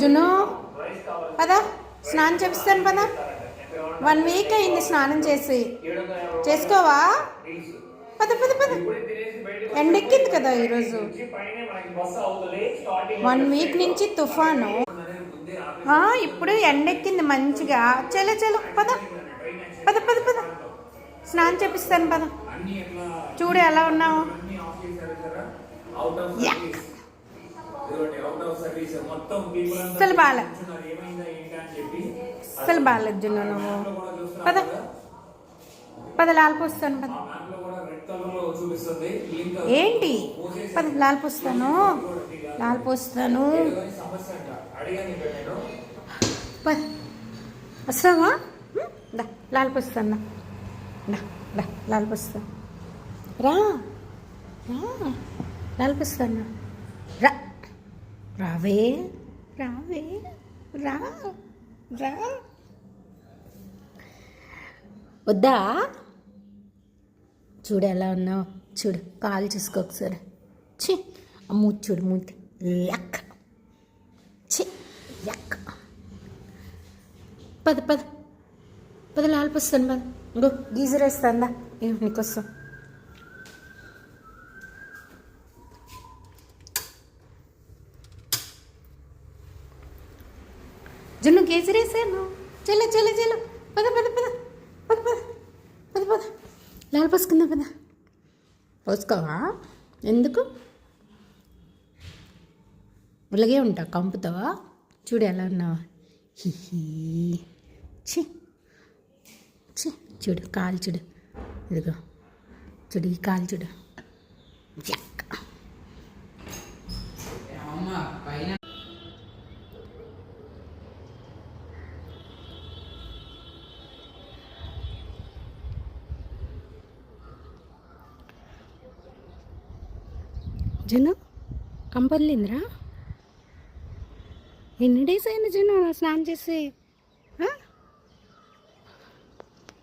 June పద స్నానం చేపిస్తాను పద. వన్ వీక్ అయింది స్నానం చేసి. చేసుకోవా? పద పద పద. ఎండెక్కింది కదా ఈరోజు. వన్ వీక్ నుంచి తుఫాను. ఇప్పుడు ఎండెక్కింది మంచిగా. చలో చలో పద. పద పద పద. స్నానం చేపిస్తాను పద. చూడు ఎలా ఉన్నావు? అస్సలు బాలే. అస్సలు బాగాలేదు జున్ను నువ్వు. పద. పద లాల్పోస్తాను పద. ఏంటి? పద లాల్పోస్తాను లాల్పోస్తాను పద. వస్తావా? దా లాల్పోస్తాను దా. దా రా. లాల్పోస్తాను రా. రావే రావే రా రా. వద్దా? చూడు ఎలా ఉన్నావు? చూడు కాలు చూసుకో ఒకసారి. చి ఆ మూతి చూడు మూతి. లక్ చి లక్ పద పద. పద లాలిపోస్తాను పద. ఇంకో గీజర్ వేస్తాందా? నీకోసం. జున్ను గీజర్ చెల్ల చెల్ల చెల్ల పద పద పద. పద పద. పద పద. లాల్ పోసుకుందా పద. పోసుకోవా? ఎందుకు? ఇలాగే ఉంటా కంపుతావా? చూడు ఎలా ఉన్నావా? హిహి చి చి చూడు కాలు చూడు. ఇదిగో. చూడు ఈ కాలు చూడు. జను? కంపల్లిందిరా ఎన్ని డేస్ అయింది జను స్నానం చేసి?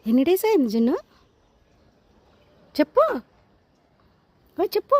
ఎన్ని డేస్ అయింది జను? చెప్పు. ఓ చెప్పు.